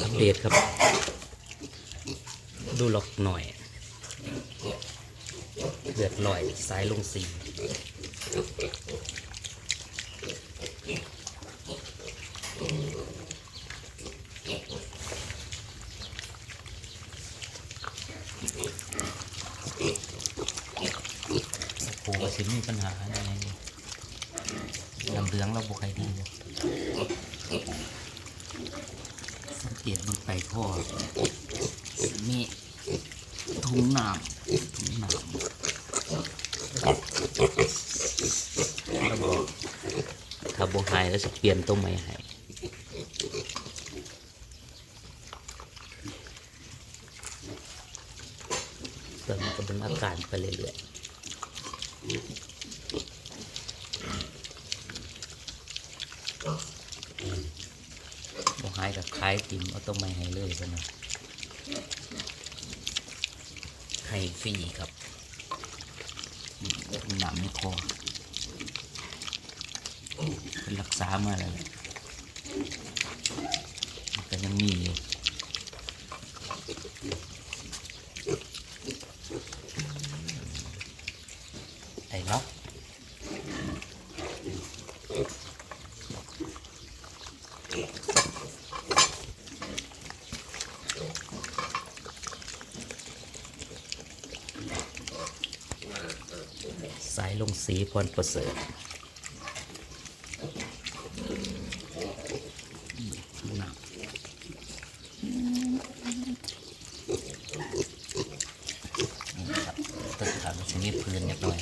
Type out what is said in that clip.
อัปเดตครับ ดูล็อกหน่อยเดือดลอยสายลงสีโอ้โหสิมีปัญหาในลำเลืองเราบุกใครดีเลย สังเกตมันไปพ่อมีถุงน้ำถุงน้ำแล้วบอกถ้าบกหายแล้วจะเปลี่ยนต้นไม้ให้เติมกระเป็นอาการไปเรื่อยๆายกับคล้ายติ่มเอาต้นไม้ให้เลยซะน่อยให้ฟรีครับหนามไม่คอเป็นรักษามาแล้วแหละมันก็ยังมีอยู่ไอ้ล็อก สายลงสีพรประเสริฐตึกขาชนิดพื้นนิดหน่อ